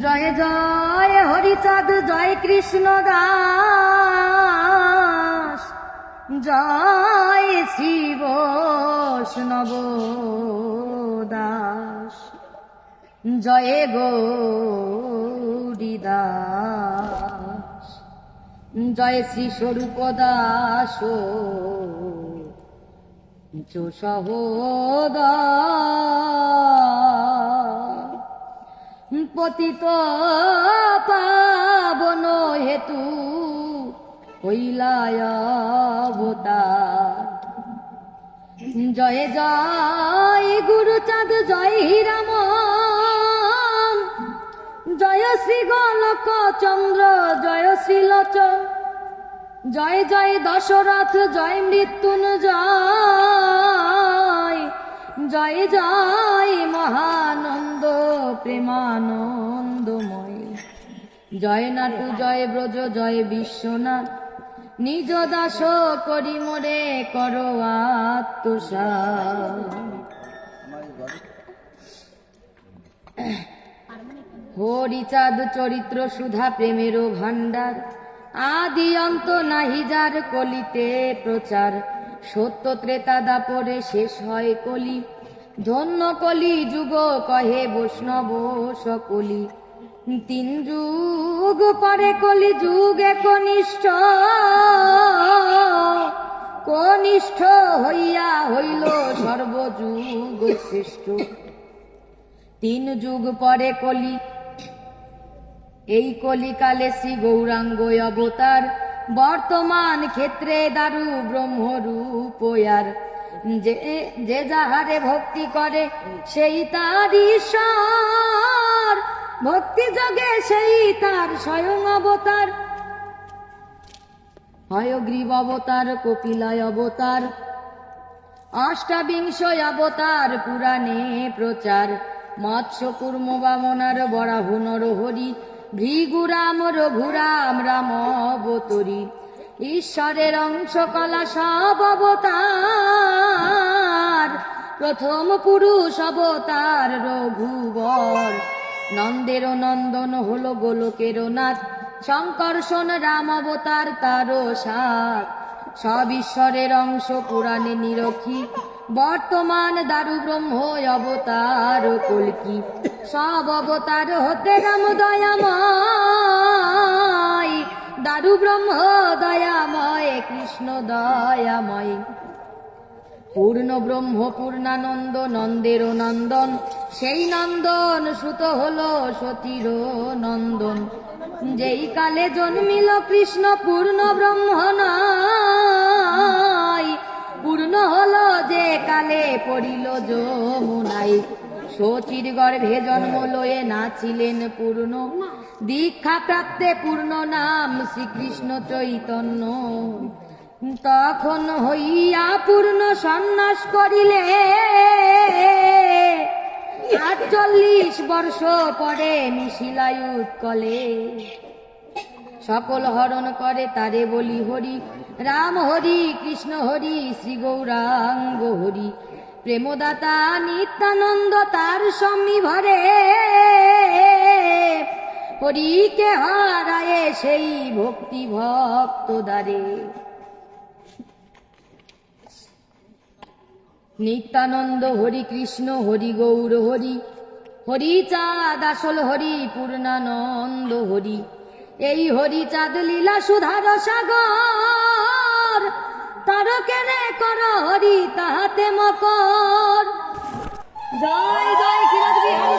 জয় জয় হরিচাঁদ, জয় কৃষ্ণ দাস জয় শ্রী বৈষ্ণব দাস। জয় গৌরী দাস। জয় শ্রী স্বরূপ দাস। সহদা পতিত পাবন হেতু অবতার। জয় জয়, গুরুচাঁদ, জয় রাম জয় শ্রী গোলক চন্দ্র, জয় শ্রীলোচন জয় জয় দশরথ, জয় মৃত্যুন জয় জয় জয় মহানন্দ, প্রেমানন্দময়। জয় নাটু, জয় ব্রজ, জয় বিশ্বনাথ। নিজ দাস করি মোরে করো হরিচাঁদ চরিত্র সুধা প্রেমেরও ভাণ্ডার। আদি অন্ত নাহি যার কলিতে প্রচার। সত্য ত্রেতা দাপরে শেষ হয় কলি। ধন্য কলি যুগ কহে বৈষ্ণব সকলি। তিন যুগ পরে কলি যুগে কনিষ্ঠ। কনিষ্ঠ হইয়া হইল সর্বযুগ শ্রেষ্ঠ। তিন যুগ পরে কলি। এই কলিকালে শ্রী গৌরাঙ্গ অবতার। বর্তমান ক্ষেত্রে দারু ব্রহ্মরূপয়ার। যে যে যাহারে ভক্তি করে, সেই তার ঈশ্বর ভক্তি যোগে সেই তার স্বয়ং অবতার। হয়গ্রীব অবতার কপিলায় অবতার। অষ্টাবিংশ অবতার, পুরাণে প্রচার। মৎস্য কুর্ম বামনার বরাহ নরহরি। ভৃগুরাম রঘুরাম রাম অবতরী। ঈশ্বরের অংশ কলা সব অবতার। প্রথম পুরুষ অবতার রঘুবর। নন্দের নন্দন হল গোলকের নাথ। শঙ্কর্ষণ রাম অবতার তারও সাত সব ঈশ্বরের অংশ পুরাণে নিরখি বর্তমান দারু ব্রহ্ম অবতার কলকি। সব অবতার হতে রাম দয়াময়, দারু ব্রহ্ম দয়াময়, কৃষ্ণ দয়াময়। পূর্ণ ব্রহ্ম, পূর্ণানন্দ, নন্দের নন্দন, সেই নন্দন সুত হল সতীর নন্দন। যেই কালে জন্মিল কৃষ্ণ, পূর্ণ ব্রহ্ম নয় পূর্ণ হলো যে কালে পড়িল যমুনাই। সচির গর্ভে জন্ম লয়ে নাছিলেন পূর্ণ। দীক্ষা প্রাপ্তে পূর্ণ নাম শ্রীকৃষ্ণ চৈতন্য। তখন হইয়া পূর্ণ সন্ন্যাস করিলে। আটচল্লিশ বর্ষ পরে মিশিলায় উৎকলে। সকল হরণ করে তারে বলি হরি। রাম হরি, কৃষ্ণ হরি, শ্রী গৌরাঙ্গ হরি। প্রেমদাতা নিত্যানন্দ তার সমী ভরে হরিকে হারায়ে সেই ভক্তি ভক্ত দ্বারে নিত্যানন্দ হরি, কৃষ্ণ হরি, গৌর হরি। হরিচাঁদ আসল হরি, পূর্ণানন্দ হরি। এই হরিচাঁদ লীলা সুধার সাগর তার কেনে কর হরি তাহাতে মকর। জয় জয় কিরত বিহারী